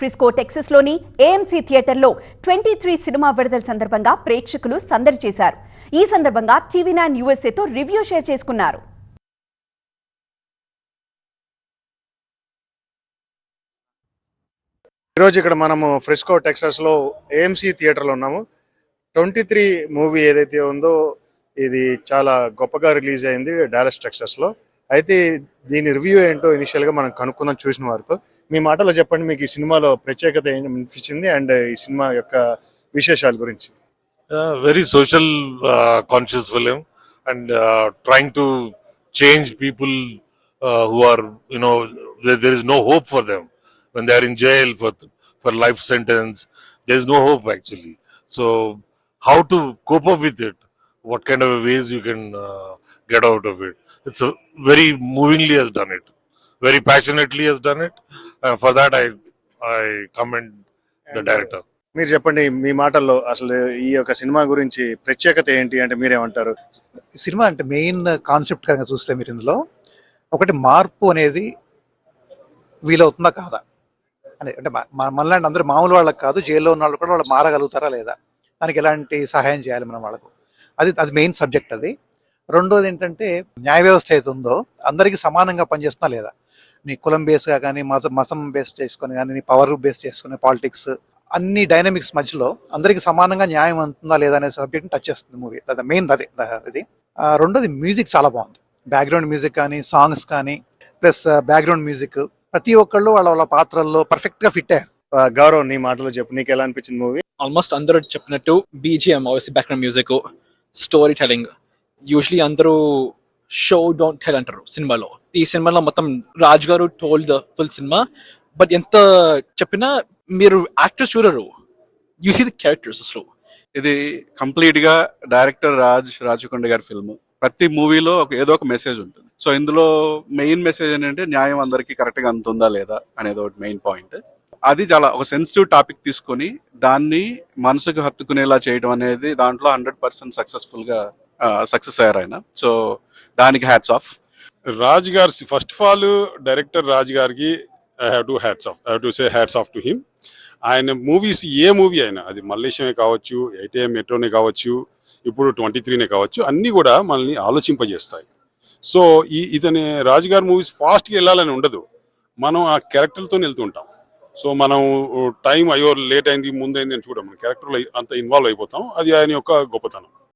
Frisco టెక్సస్లోని AMC థియేటర్లో twenty three cinema విడుదల సందర్భంగా ప్రేక్షకులు సందడి చేశారు. ఈ సందర్భంగా టీవీ నైన్ యూఎస్ఏతో రివ్యూ షేర్ చేసుకున్నారు. ఈరోజు ఇక్కడ మనము ఫ్రిస్కో టెక్సస్లో ఏఎంసీ థియేటర్లో ఉన్నాము. ట్వంటీ త్రీ మూవీ ఏదైతే ఉందో ఇది చాలా గొప్పగా రిలీజ్ అయింది డాలస్ టెక్సస్లో. అయితే దీని రివ్యూ ఏంటో ఇనిషియల్గా మనం కనుక్కుందాం చూసిన వరకు మీ మాటలో చెప్పండి మీకు ఈ సినిమాలో ప్రత్యేకత ఏమనిపించింది అండ్ ఈ సినిమా యొక్క విశేషాల గురించి? Very social conscious film and trying to change people who are you know there is no hope for them when they are in jail for for life sentence there is no hope actually so how to cope up with it what kind of ways you can uh, get out of it. It's a very movingly has done it very passionately has done it. Uh, for that i i commend the director. మీరు చెప్పండి మీ మాటల్లో అసలు ఈ యొక్క cinema గురించి ప్రత్యేకత ఏంటి అంటే మీరేమంటారు? సినిమా అంటే మెయిన్ కాన్సెప్ట్ కనుక చూస్తే మీరు ఇందులో ఒకటి మార్పు అనేది వీలవుతుందా కాదా? అని అంటే మ- మనలాంటి అందరూ మామూలు వాళ్ళకి కాదు జైల్లో ఉన్న వాళ్ళు కూడా వాళ్ళు మారగలుగుతారా లేదా? దానికి ఎలాంటి సహాయం చేయాలి మనం వాళ్ళకు? అది అది మెయిన్ సబ్జెక్ట్ అది. రెండోది ఏంటంటే న్యాయ వ్యవస్థ అయితే ఉందో అందరికీ సమానంగా పనిచేస్తున్నా లేదా? నీ కులం బేస్గా కానీ మత మతం బేస్ చేసుకొని కానీ నీ పవర్ బేస్ చేసుకుని పాలిటిక్స్ అన్ని డైనమిక్స్ మధ్యలో అందరికి సమానంగా న్యాయం అందుతుందా లేదా అనే సబ్జెక్ట్ టచ్ చేస్తుంది మూవీ అది మెయిన్ అదే. అది రెండోది మ్యూజిక్ చాలా బాగుంది. బ్యాక్గ్రౌండ్ మ్యూజిక్ కానీ సాంగ్స్ కానీ ప్లస్ బ్యాక్గ్రౌండ్ మ్యూజిక్ ప్రతి ఒక్కళ్ళు వాళ్ళ వాళ్ళ పాత్రల్లో పర్ఫెక్ట్గా ఫిట్ అయ్యారు. గౌరవ్ నీ మాటలో చెప్పు. నీకు ఎలా అనిపించింది మూవీ ఆల్మోస్ట్ అందరూ చెప్పినట్టు BGM background music story telling usually అందరూ షో డోంట్ టెల్ అంటారు సినిమాలో. ఈ సినిమాలో మొత్తం Raj garu told the full cinema but ఎంత చెప్పినా మీరు యాక్టర్స్ చూడరు. యూ సీ ది క్యారెక్టర్స్ అసలు. ఇది కంప్లీట్గా డైరెక్టర్ రాజ్ రాజకొండ గారి ఫిల్మ్ ప్రతి మూవీలో ఒక ఏదో ఒక మెసేజ్ ఉంటుంది. సో ఇందులో మెయిన్ మెసేజ్ ఏంటంటే న్యాయం అందరికీ కరెక్ట్గా అందుతుందా లేదా అనేది ఒకటి మెయిన్ పాయింట్ అది చాలా ఒక సెన్సిటివ్ టాపిక్ తీసుకొని దాన్ని మనసుకు హత్తుకునేలా చేయడం అనేది దాంట్లో హండ్రెడ్ పర్సెంట్ సక్సెస్ఫుల్గా సక్సెస్ అయ్యారు ఆయన. సో దానికి హ్యాట్స్ ఆఫ్ రాజ్ గారి first of all director Raj గారికి I have to hats off I have to say hats off to him ఆయన మూవీస్ ఏ మూవీ అయినా అది మల్లేశమే కావచ్చు ఏటీఎం మెట్రోనే కావచ్చు ఇప్పుడు ట్వంటీ త్రీనే కావచ్చు అన్నీ కూడా మనల్ని ఆలోచింపజేస్తాయి. సో ఈ ఇతని రాజుగారి మూవీస్ ఫాస్ట్గా వెళ్ళాలని ఉండదు. మనం ఆ క్యారెక్టర్తో వెళ్తుంటాం సో మనం uh, టైం అయ్యో లేట్ అయింది ముందైంది అని చూడం మన క్యారెక్టర్లో అంత ఇన్వాల్వ్ అయిపోతాం. అది ఆయన యొక్క గొప్పతనం.